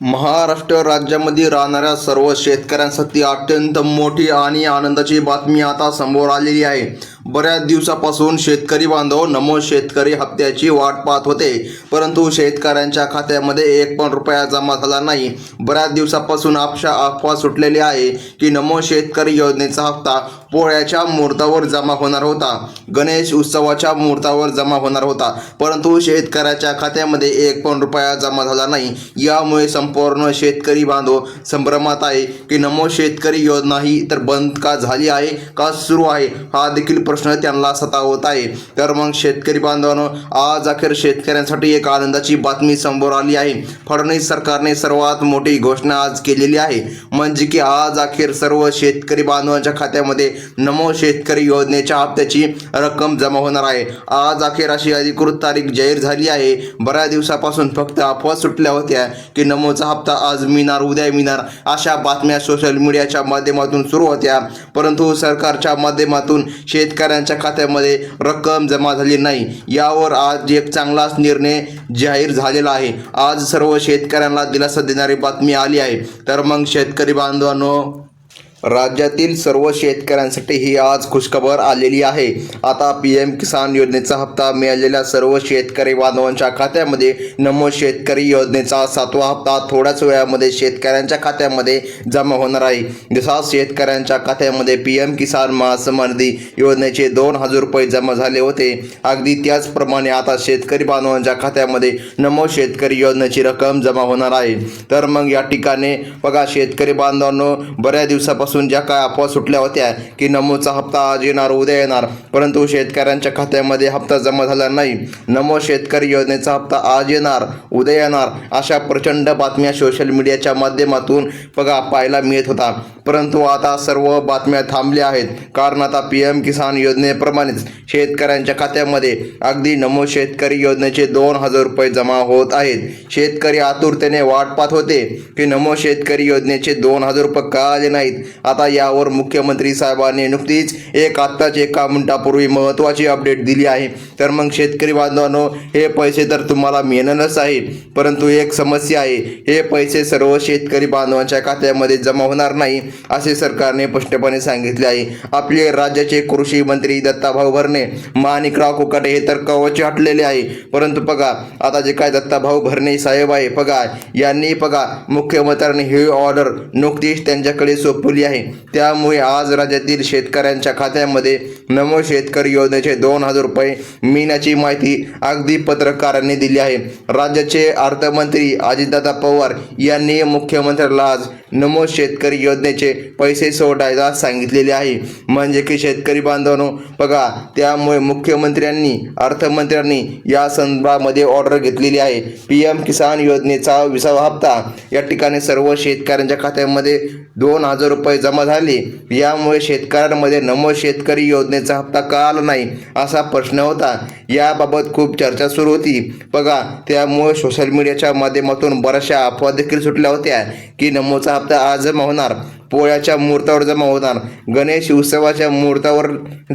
महाराष्ट्र राज्यामध्ये राहणाऱ्या सर्व शेतकऱ्यांसाठी अत्यंत मोठी आणि आनंदाची बातमी आता समोर आलेली आहे. बऱ्याच दिवसापासून शेतकरी बांधव नमो शेतकरी हप्त्याची वाट पाहत होते. परंतु शेतकऱ्यांच्या खात्यामध्ये एक पण रुपया जमा झाला नाही. बऱ्याच दिवसापासून आपशा अफवा सुटलेली आहे की नमो शेतकरी योजनेचा हप्ता पोळ्याच्या मुहूर्तावर जमा होणार होता. गणेश उत्सवाच्या मुहूर्तावर जमा होणार होता. परंतु शेतकऱ्याच्या खात्यामध्ये एक पण रुपया जमा झाला नाही. यामुळे संपूर्ण शेतकरी बांधव संभ्रमात आहे की नमो शेतकरी योजना ही तर बंद का झाली आहे का सुरू आहे? हा देखील प्रश्न त्यांना सतावत आहे. तर मग शेतकरी बांधवांनो आज अखेर शेतकऱ्यांसाठी एक आनंदाची बातमी समोर आली आहे. फडणवीस सरकारने सर्वात मोठी घोषणा आज केलेली आहे. म्हणजे की आज अखेर सर्व शेतकरी बांधवांच्या खात्यामध्ये नमो शेतकरी योजनेच्या हप्त्याची रक्कम जमा होणार आहे. आज अखेर अशी अधिकृत तारीख जाहीर झाली आहे. बऱ्याच दिवसापासून फक्त अफवा सुटल्या होत्या की नमोचा हप्ता आज मिळणार उद्या मिळणार अशा बातम्या सोशल मीडियाच्या माध्यमातून सुरू होत्या. परंतु सरकारच्या माध्यमातून शेतकऱ्यांच्या खात्यामध्ये रक्कम जमा झाली नाही. यावर आज एक चांगलाच निर्णय जाहीर झालेला आहे. आज सर्व शेतकऱ्यांना दिलासा देणारी बातमी आली आहे. तर मग शेतकरी बांधवांनो राज्यातील सर्व शेतकऱ्यांसाठी ही आज खुशखबर आलेली आहे. आता पी एम किसान योजनेचा हप्ता मिळालेल्या सर्व शेतकरी बांधवांच्या खात्यामध्ये नमो शेतकरी योजनेचा सातवा हप्ता थोड्याच वेळामध्ये शेतकऱ्यांच्या खात्यामध्ये जमा होणार आहे. जसा शेतकऱ्यांच्या खात्यामध्ये पी एम किसान महासमर्दी योजनेचे दोन हजार रुपये जमा झाले होते अगदी त्याचप्रमाणे आता शेतकरी बांधवांच्या खात्यामध्ये नमो शेतकरी योजनेची रक्कम जमा होणार आहे. तर मग या ठिकाणी बघा शेतकरी बांधवांनो बऱ्याच दिवसापासून ज्या काय अफवा सुटल्या होत्या की नमोचा हप्ता आज येणार उद्या येणार. परंतु शेतकऱ्यांच्या खात्यामध्ये हप्ता जमा झाला नाही. नमो शेतकरी योजनेचा हप्ता आज येणार उद्या येणार अशा प्रचंड बातम्या सोशल मीडियाच्या माध्यमातून बघा पाहायला मिळत होता. परंतु आता सर्व बातम्या थांबल्या आहेत. कारण आता पी एम किसान योजनेप्रमाणेच शेतकऱ्यांच्या खात्यामध्ये अगदी नमो शेतकरी योजनेचे दोन हजार रुपये जमा होत आहेत. शेतकरी आतुरतेने वाट पाहत होते की नमो शेतकरी योजनेचे दोन हजार रुपये का आले नाहीत? आता यावर मुख्यमंत्री साहेबांनी नुकतीच एक आत्ताच एका मिनिटापूर्वी महत्त्वाची अपडेट दिली आहे. तर मग शेतकरी बांधवांनो हे पैसे तर तुम्हाला मिळणारच आहे परंतु एक समस्या आहे. हे पैसे सर्व शेतकरी बांधवांच्या खात्यामध्ये जमा होणार नाही असे सरकारने स्पष्टपणे सांगितले आहे. आपले राज्याचे कृषी मंत्री दत्ताभाऊ भरणे माणिकराव कोकाटे हे तर कवच हटलेले आहे. परंतु बघा आता जे काय दत्ताभाऊ भरणे साहेब आहे बघा यांनी बघा मुख्यमंत्र्यांनी ही ऑर्डर नुकतीच त्यांच्याकडे सोपवली आहे. त्यामुळे आज राज्यातील शेतकऱ्यांच्या खात्यामध्ये नमो शेतकरी योजनेचे दोन हजार रुपये मिळण्याची माहिती अगदी पत्रकारांनी दिली आहे. राज्याचे अर्थमंत्री अजितदादा पवार यांनी मुख्यमंत्र्याला आज नमो शेतकरी योजनेचे पैसे सोडायला सांगितलेले आहे. म्हणजे की शेतकरी बांधवांनो बघा त्यामुळे मुख्यमंत्र्यांनी अर्थमंत्र्यांनी या संदर्भामध्ये ऑर्डर घेतलेली आहे. पी एम किसान योजनेचा विसावा हप्ता. या ठिकाणी सर्व शेतकऱ्यांच्या खात्यामध्ये दोन हजार रुपये जमा झाले. यामुळे शेतकऱ्यांमध्ये नमो शेतकरी योजनेचा हप्ता का आला नाही असा प्रश्न होता. याबाबत खूप चर्चा सुरू होती. बघा त्यामुळे सोशल मीडियाच्या माध्यमातून बऱ्याचशा अफवा देखील सुटल्या होत्या की नमोचा हप्ता आज जमा होणार. पोळ्याच्या मुहूर्तावर जमा होणार. गणेश उत्सवाच्या मुहूर्तावर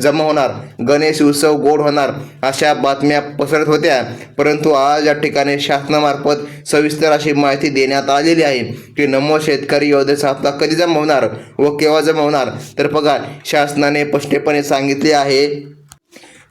जमा होणार. गणेश उत्सव गोड होणार अशा बातम्या पसरत होत्या. परंतु आज या ठिकाणी शासनामार्फत सविस्तर अशी माहिती देण्यात आलेली आहे की नमो शेतकरी योजनेचा हप्ता कधी जमा होणार व केव्हा जमा होणार? तर बघा शासनाने स्पष्टपणे सांगितले आहे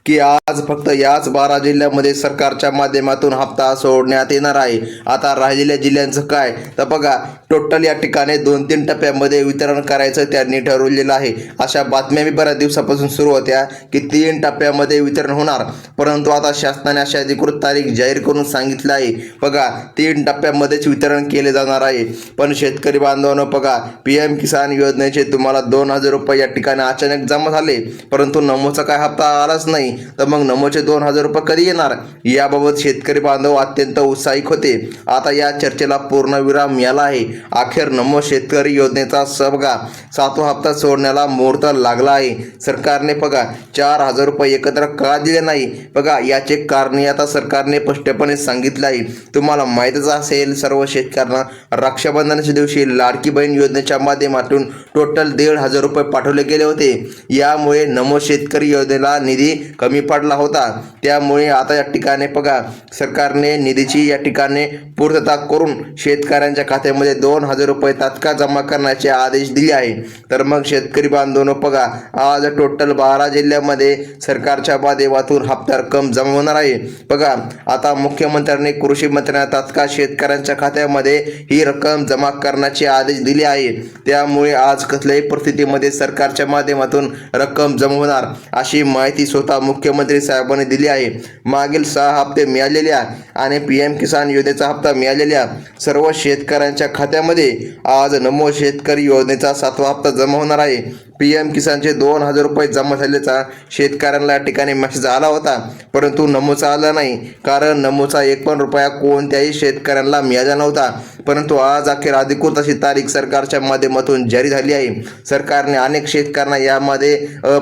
की आज फक्त याच बारा जिल्ह्यामध्ये सरकारच्या माध्यमातून हप्ता सोडण्यात येणार आहे. आता राहिलेल्या जिल्ह्यांचं काय? तर बघा टोटल या ठिकाणी दोन तीन टप्प्यामध्ये वितरण करायचं त्यांनी ठरवलेलं आहे. अशा बातम्या मी बऱ्याच दिवसापासून सुरू होत्या की तीन टप्प्यामध्ये वितरण होणार. परंतु आता शासनाने अशी अधिकृत तारीख जाहीर करून सांगितलं आहे. बघा तीन टप्प्यामध्येच वितरण केले जाणार आहे. पण शेतकरी बांधवांनो बघा पी एम किसान योजनेचे तुम्हाला दोन हजार रुपये या ठिकाणी अचानक जमा झाले. परंतु नमोचा काय हप्ता आलाच नाही. तर मग नमोचे दोन हजार रुपये कधी येणार? याबाबत शेतकरी बांधव अत्यंत उत्साहिक होते. आता या चर्चेला पूर्णविराम मिळाला आहे. अखेर नमो शेतकरी योजनेचा सबगा सातवा हप्ता सोडण्याला मुहूर्त लागला आहे. सरकारने बघा चार हजार रुपये एकत्र का दिले नाही? बघा याचे कारण आता सरकारने स्पष्टपणे सांगितले आहे. तुम्हाला माहीतच असेल सर्व शेतकऱ्यांना रक्षाबंधनाच्या दिवशी लाडकी बहीण योजनेच्या माध्यमातून टोटल दीड हजार रुपये पाठवले गेले होते. यामुळे नमो शेतकरी योजनेला निधी कमी पडला होता. त्यामुळे आता या ठिकाणी बघा सरकारने निधीची या ठिकाणी पूर्तता करून शेतकऱ्यांच्या खात्यामध्ये दोन हजार रुपये तात्काळ जमा करण्याचे आदेश दिले आहे. तर मग शेतकरी बांधवनं बघा आज टोटल बारा जिल्ह्यामध्ये सरकारच्या माध्यमातून हप्ता रक्कम जमा होणार आहे. बघा आता मुख्यमंत्र्यांनी कृषी मंत्र्यांना तात्काळ शेतकऱ्यांच्या खात्यामध्ये ही रक्कम जमा करण्याचे आदेश दिले आहे. त्यामुळे आज कसल्याही परिस्थितीमध्ये सरकारच्या माध्यमातून रक्कम जमा होणार अशी माहिती स्वतः मुख्यमंत्री साहेबांनी दिली आहे. मागील सहा हप्ते मिळालेल्या आणि पी एम किसान योजनेचा हप्ता मिळालेल्या सर्व शेतकऱ्यांच्या खात्यामध्ये आज नमो शेतकरी योजनेचा सातवा हप्ता जमा होणार आहे. पी एम किसानचे दोन हजार रुपये जमा झाल्याचा शेतकऱ्यांना या ठिकाणी मेसेज आला होता. परंतु नमोचा आला नाही. कारण नमोचा एक पण रुपया कोणत्याही शेतकऱ्यांना मिळाला नव्हता. परंतु आज अखेर अधिकृत अशी तारीख सरकारच्या माध्यमातून जारी झाली आहे. सरकारने अनेक शेतकऱ्यांना यामध्ये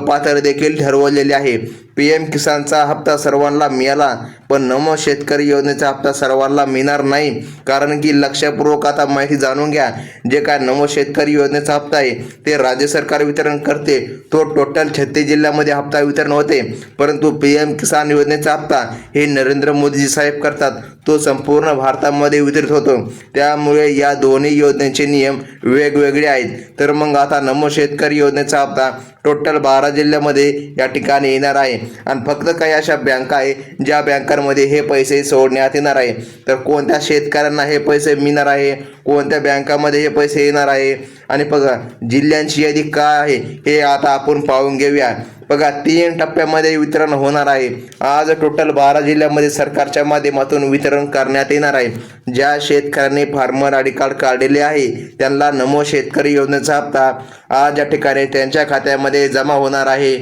पात्र देखील ठरवलेले आहे. पी एम किसानचा हप्ता सर्वांना मिळाला पण नमो शेतकरी योजनेचा हप्ता सर्वांना मिळणार नाही. कारण की लक्षपूर्वक आता माहिती जाणून घ्या जे काय नमो शेतकरी योजनेचा हप्ता आहे ते राज्य सरकार वितरण करते. तो टोटल छत्तीस जिल्ह्यामध्ये हप्ता वितरण होते. परंतु पी एम किसान योजनेचा हप्ता हे नरेंद्र मोदीजी साहेब करतात. तो संपूर्ण भारतामध्ये वितरित होतो. त्या त्यामुळे या दोन्ही योजनेचे नियम वेगवेगळे आहेत. तर मग आता नमो शेतकरी योजनेचा हप्ता टोटल बारा जिल्ह्यामध्ये या ठिकाणी येणार आहे. आणि फक्त काही अशा बँका आहे ज्या बँकांमध्ये हे पैसे सोडण्यात येणार आहे. तर कोणत्या शेतकऱ्यांना हे पैसे मिळणार आहे? कोणत्या बँकामध्ये हे पैसे येणार आहे? आणि बघा जिल्ह्यांची यादी काय आहे हे आता आपण पाहून घेऊया. बघा तीन टप्प्यामध्ये वितरण होणार आहे. आज टोटल बारा जिल्ह्यामध्ये सरकारच्या माध्यमातून वितरण करण्यात येणार आहे. ज्या शेतकऱ्यांनी फार्मर आय कार्ड काढलेले आहे त्यांना नमो शेतकरी योजनेचा हप्ता आज या ठिकाणी त्यांच्या खात्यामध्ये जमा होणार आहे.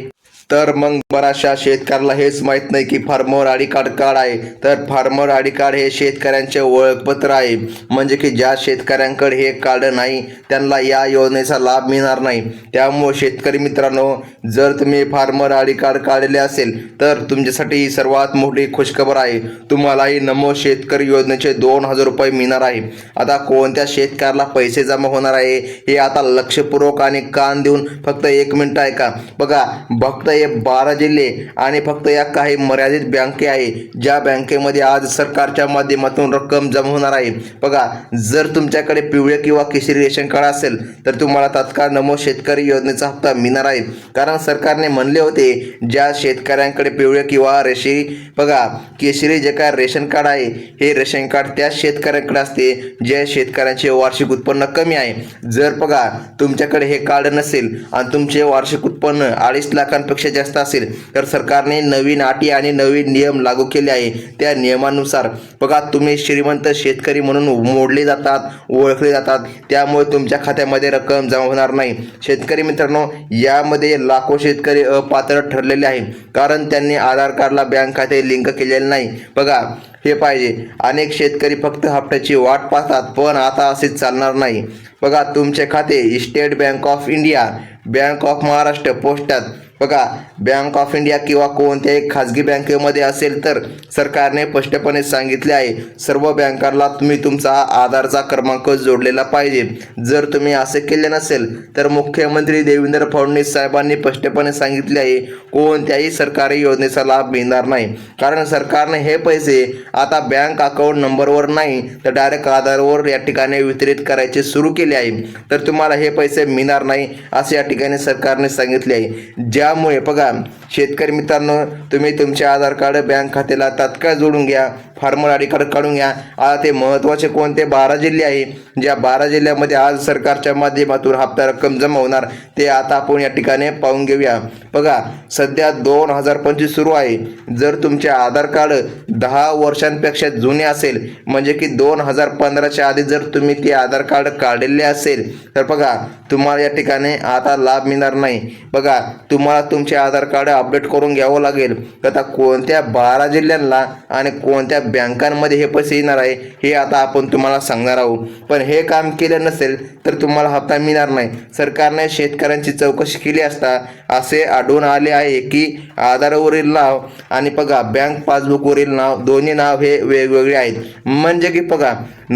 तर मग बऱ्याचशा शेतकऱ्याला हेच माहीत नाही की farmer I D card card आहे. तर फार्मर आय डी कार्ड हे शेतकऱ्यांचे ओळखपत्र आहे. म्हणजे की ज्या शेतकऱ्यांकडे हे कार्ड नाही त्यांना या योजनेचा लाभ मिळणार नाही. त्यामुळे शेतकरी मित्रांनो जर तुम्ही फार्मर आय डी कार्ड काढलेले असेल तर तुमच्यासाठी ही सर्वात मोठी खुशखबर आहे. तुम्हालाही नमो शेतकरी योजनेचे दोन हजार रुपये मिळणार आहे. आता कोणत्या शेतकऱ्याला पैसे जमा होणार आहे हे आता लक्षपूर्वक आणि कान देऊन फक्त एक मिनिट ऐका. बघा फक्त हे बारा जिल्हे आणि फक्त या काही मर्यादित बँके आहे ज्या बँकेमध्ये आज सरकारच्या माध्यमातून रक्कम जमा होणार आहे. बघा जर तुमच्याकडे पिवळे किंवा केशरी रेशन कार्ड असेल तर तुम्हाला तात्काळ नमो शेतकरी योजनेचा हप्ता मिळणार आहे. कारण सरकारने म्हणले होते ज्या शेतकऱ्यांकडे पिवळे किंवा रेशी बघा केशरी जे काय रेशन कार्ड आहे हे रेशन कार्ड त्या शेतकऱ्यांकडे असते ज्या शेतकऱ्यांचे वार्षिक उत्पन्न कमी आहे. जर बघा तुमच्याकडे हे कार्ड नसेल आणि तुमचे वार्षिक उत्पन्न अडीच लाखांपेक्षा जास्त असेल तर सरकारने नवीन अटी आणि नवीन नियम लागू केले आहे त्या नियमानुसार बघा तुम्ही श्रीमंत शेतकरी म्हणून मोडले जातात ओळखले जातात. त्यामुळे तुमच्या खात्यामध्ये रक्कम जमा होणार नाही. शेतकरी मित्रांनो यामध्ये लाखो शेतकरी अपात्र ठरलेले आहे कारण त्यांनी आधार कार्डला बँक खाते लिंक केलेले नाही. बघा हे पाहिजे. अनेक शेतकरी फक्त हप्त्याची वाट पाहतात पण आता असे चालणार नाही. बघा तुमचे खाते State Bank of India bank of Maharashtra पोस्टात. बघा बँक ऑफ इंडिया किंवा कोणत्याही खाजगी बँकेमध्ये असेल तर सरकारने स्पष्टपणे सांगितले आहे सर्व बँकांना तुम्ही तुमचा आधारचा क्रमांक जोडलेला पाहिजे. जर तुम्ही असे केले नसेल तर मुख्यमंत्री देवेंद्र फडणवीस साहेबांनी स्पष्टपणे सांगितले आहे कोणत्याही सरकारी योजनेचा लाभ मिळणार नाही. कारण सरकारने हे पैसे आता बँक अकाउंट नंबरवर नाही तर डायरेक्ट आधारवर या ठिकाणी वितरित करायचे सुरू केले आहे. तर तुम्हाला हे पैसे मिळणार नाही असे या ठिकाणी सरकारने सांगितले आहे. ज्यामुळे बघा शेतकरी मित्रांनो तुम्ही तुमचे आधार कार्ड बँक खात्याला तात्काळ जोडून घ्या. फार्मर आय काढून घ्या. आता ते महत्त्वाचे कोणते? बारा जिल्हे आहे. ज्या बारा जिल्ह्यामध्ये आज सरकारच्या माध्यमातून हप्ता रक्कम जमा होणार ते आता आपण या ठिकाणी पाहून घेऊया. बघा सध्या दोन हजार पंचवीस सुरू आहे. जर तुमचे आधार कार्ड दहा वर्षांपेक्षा जुने असेल म्हणजे की दोन हजार पंधराच्या आधी जर तुम्ही ते आधार कार्ड काढलेले असेल तर बघा तुम्हाला या ठिकाणी आता लाभ मिळणार नाही. बघा तुम्हाला तुमचे आधार कार्ड अपडेट करून घ्यावं लागेल. आता कोणत्या बारा जिल्ह्यांना आणि कोणत्या बँकांमध्ये हे पैसे येणार आहे हे आता आपण तुम्हाला सांगणार आहोत. पण हे काम केलं नसेल तर तुम्हाला हप्ता मिळणार नाही. सरकारने शेतकऱ्यांची चौकशी केली असता असे आढळून आले आहे की आधारवरील नाव आणि बघा बँक पासबुकवरील नाव दोन्ही नाव हे वेगवेगळे आहेत. म्हणजे की बघा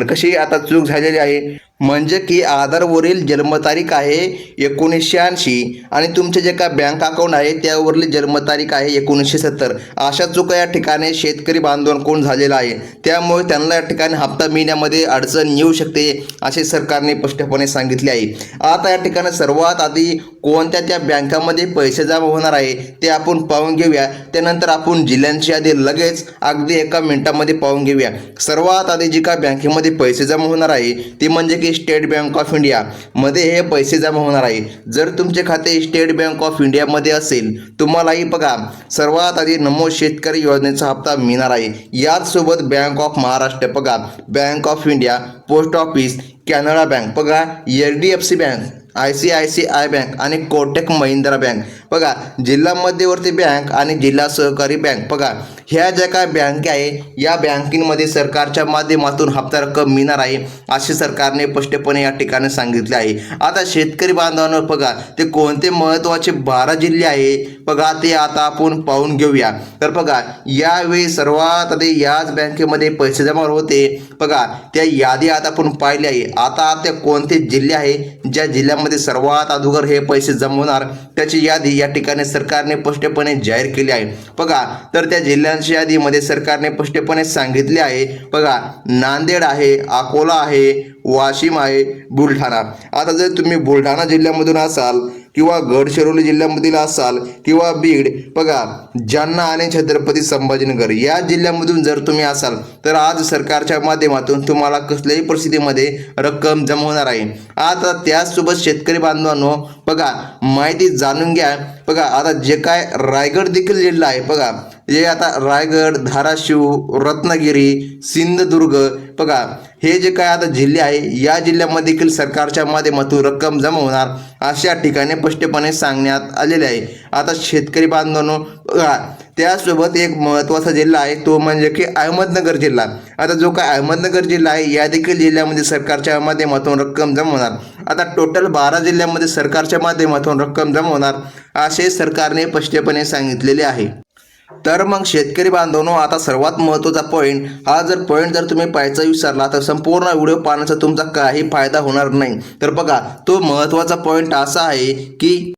कशी आता चूक झालेली आहे? म्हणजे की आधारवरील जन्मतारीख आहे एकोणीसशे ऐंशी आणि तुमचे जे काय बँक अकाउंट आहे त्यावरील जन्मतारीख आहे एकोणीसशे सत्तर. अशा चुका या ठिकाणी शेतकरी बांधवांकडून झालेला आहे त्यामुळे त्यांना या ठिकाणी हप्ता मिळण्यामध्ये अडचण येऊ शकते असे सरकारने स्पष्टपणे सांगितले आहे. आता या ठिकाणी सर्वात आधी कोणत्या त्या बँकामध्ये पैसे जमा होणार आहे ते आपण पाहून घेऊया. त्यानंतर आपण जिल्ह्यांची यादी लगेच अगदी एका मिनिटामध्ये पाहून घेऊया. सर्वात आधी जी का बँकेमध्ये पैसे जमा होणार आहे ती म्हणजे की स्टेट बँक ऑफ इंडियामध्ये हे पैसे जमा होणार आहे. जर तुमचे खाते स्टेट बँक ऑफ इंडियामध्ये असेल तुम्हालाही बघा सर्वात आधी नमो शेतकरी योजनेचा हप्ता मिळणार आहे. याचसोबत बँक ऑफ महाराष्ट्र बघा bank of India post office Canara bank बघा H D F C bank I C I C I bank आणि कोटक महिंद्रा बँक. बघा जिल्हा मध्यवर्ती बँक आणि जिल्हा सहकारी बँक. बघा ह्या ज्या काय बँक आहे या बँकिंगमध्ये सरकारच्या माध्यमातून हप्ता रक्कम मिळणार आहे असे सरकारने स्पष्टपणे या ठिकाणी सांगितले आहे. आता शेतकरी बांधवांवर बघा ते कोणते महत्त्वाचे बारा जिल्हे आहे बघा ते आता आपण पाहून घेऊया. तर बघा यावेळी सर्वात आधी याच बँकेमध्ये पैसे जमा होते. बघा त्या यादी आता आपण पाहिली आहे. आता ते कोणते जिल्हे आहे ज्या जिल्ह्यामध्ये सर्वात अगोदर हे पैसे जमा होणार त्याची यादी या ठिकाणी सरकारने स्पष्टपणे जाहीर केली आहे. बघा तर त्या जिल्ह्यांच्या यादीमध्ये सरकारने स्पष्टपणे सांगितले आहे. बघा नांदेड आहे अकोला आहे वाशिम आहे बुलढाणा. आता जर तुम्ही बुलढाणा जिल्ह्यामधून असाल किंवा गडचिरोली जिल्ह्यामधील असाल किंवा बीड बघा जालना आणि छत्रपती संभाजीनगर या जिल्ह्यामधून जर तुम्ही असाल तर आज सरकारच्या माध्यमातून तुम्हाला कसल्याही परिस्थितीमध्ये रक्कम जमा होणार आहे. आता त्याचसोबत शेतकरी बांधवांनो बघा माहिती जाणून घ्या. बघा आता जे काय रायगड देखील जिल्हा आहे बघा जे आता रायगड धाराशिव रत्नागिरी सिंधुदुर्ग बघा हे जे काय आता जिल्हे आहे या जिल्ह्यामध्ये देखील सरकारच्या माध्यमातून रक्कम जमा होणार अशा ठिकाणी स्पष्टपणे सांगण्यात आलेले आहे. आता शेतकरी बांधवांनो बघा त्यासोबत एक महत्त्वाचा जिल्हा आहे तो म्हणजे की अहमदनगर जिल्हा. आता जो काय अहमदनगर जिल्हा आहे या देखील जिल्ह्यामध्ये सरकारच्या माध्यमातून रक्कम जमा होणार. आता टोटल बारा जिल्ह्यामध्ये सरकारच्या माध्यमातून रक्कम जमा होणार असे सरकारने स्पष्टपणे सांगितलेले आहे. तर मग शेतकरी बांधवनो आता सर्वात महत्त्वाचा पॉईंट हा जर पॉईंट जर तुम्ही पाहायचा विसरला तर संपूर्ण व्हिडिओ पाहण्याचा तुमचा काही फायदा होणार नाही. तर बघा तो महत्त्वाचा पॉईंट असा आहे की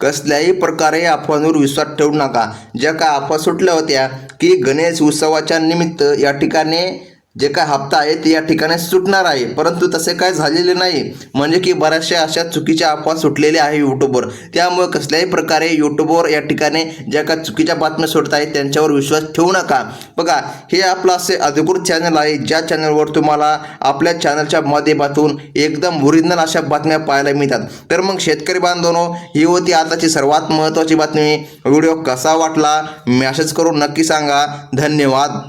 कसल्याही प्रकारे अफवांवर विश्वास ठेवू नका. ज्या का अफवा सुटल्या होत्या की गणेश उत्सवाच्या निमित्त या ठिकाणी जे काय हप्ता आहे ते या ठिकाणी सुटणार आहे. परंतु तसे काय झालेले नाही. म्हणजे की बऱ्याचशा अशा चुकीच्या अफवा सुटलेल्या आहे यूट्यूबवर त्यामुळे कसल्याही प्रकारे यूट्यूबवर या ठिकाणी ज्या काय चुकीच्या बातम्या सुटत आहेत त्यांच्यावर विश्वास ठेवू नका. बघा हे आपलं असे अधिकृत चॅनल आहे. ज्या चॅनलवर तुम्हाला आपल्या चॅनलच्या माध्यमातून एकदम ओरिजिनल अशा बातम्या पाहायला मिळतात. तर मग शेतकरी बांधवनो ही होती आताची सर्वात महत्त्वाची बातमी. व्हिडिओ कसा वाटला? मॅसेज करून नक्की सांगा. धन्यवाद.